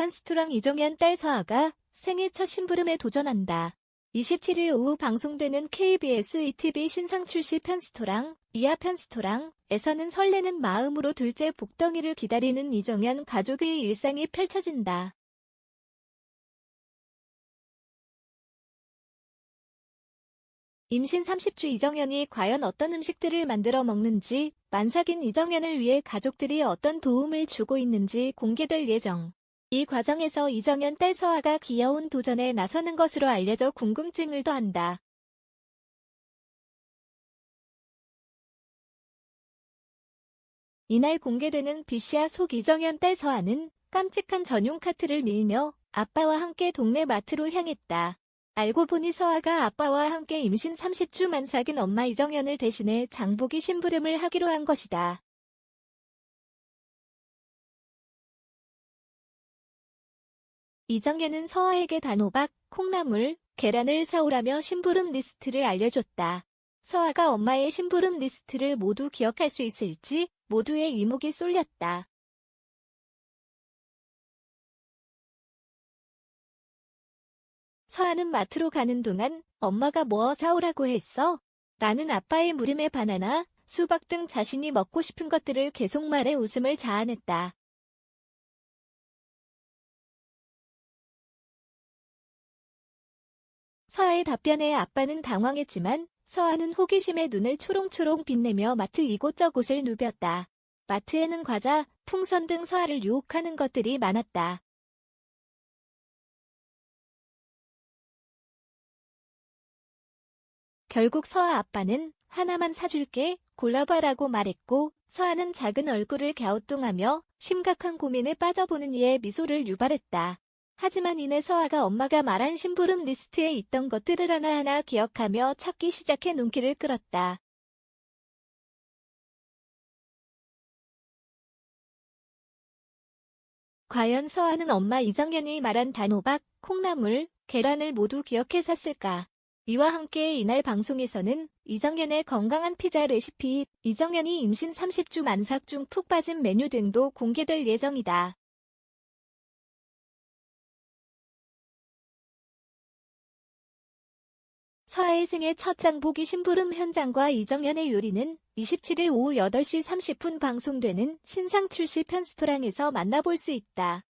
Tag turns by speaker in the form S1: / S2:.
S1: 편스토랑 이정현 딸 서아가 생애 첫 심부름에 도전한다. 27일 오후 방송되는 KBS ETV 신상 출시 편스토랑 이하 편스토랑 에서는 설레는 마음으로 둘째 복덩이를 기다리는 이정현 가족의 일상이 펼쳐진다. 임신 30주 이정현이 과연 어떤 음식들을 만들어 먹는지, 만삭인 이정현을 위해 가족들이 어떤 도움을 주고 있는지 공개될 예정. 이 과정에서 이정현 딸 서아가 귀여운 도전에 나서는 것으로 알려져 궁금증을 더한다. 이날 공개되는 비시아 속 이정현 딸 서아는 깜찍한 전용 카트를 밀며 아빠와 함께 동네 마트로 향했다. 알고 보니 서아가 아빠와 함께 임신 30주 만삭인 엄마 이정현을 대신해 장보기 심부름을 하기로 한 것이다. 이정현은 서아에게 단호박, 콩나물, 계란을 사오라며 심부름 리스트를 알려줬다. 서아가 엄마의 심부름 리스트를 모두 기억할 수 있을지 모두의 이목이 쏠렸다. 서아는 마트로 가는 동안 엄마가 뭐 사오라고 했어? 나는 아빠의 물음에 바나나, 수박 등 자신이 먹고 싶은 것들을 계속 말해 웃음을 자아냈다. 서아의 답변에 아빠는 당황했지만 서아는 호기심에 눈을 초롱초롱 빛내며 마트 이곳저곳을 누볐다. 마트에는 과자, 풍선 등 서아를 유혹하는 것들이 많았다. 결국 서아 아빠는 하나만 사줄게 골라봐라고 말했고 서아는 작은 얼굴을 갸우뚱하며 심각한 고민에 빠져보는 이의 미소를 유발했다. 하지만 이내 서아가 엄마가 말한 심부름 리스트에 있던 것들을 하나하나 기억하며 찾기 시작해 눈길을 끌었다. 과연 서아는 엄마 이정현이 말한 단호박, 콩나물, 계란을 모두 기억해 샀을까? 이와 함께 이날 방송에서는 이정현의 건강한 피자 레시피, 이정현이 임신 30주 만삭 중 푹 빠진 메뉴 등도 공개될 예정이다. 서아의 생애 첫 장보기 심부름 현장과 이정현의 요리는 27일 오후 8시 30분 방송되는 신상 출시 편스토랑에서 만나볼 수 있다.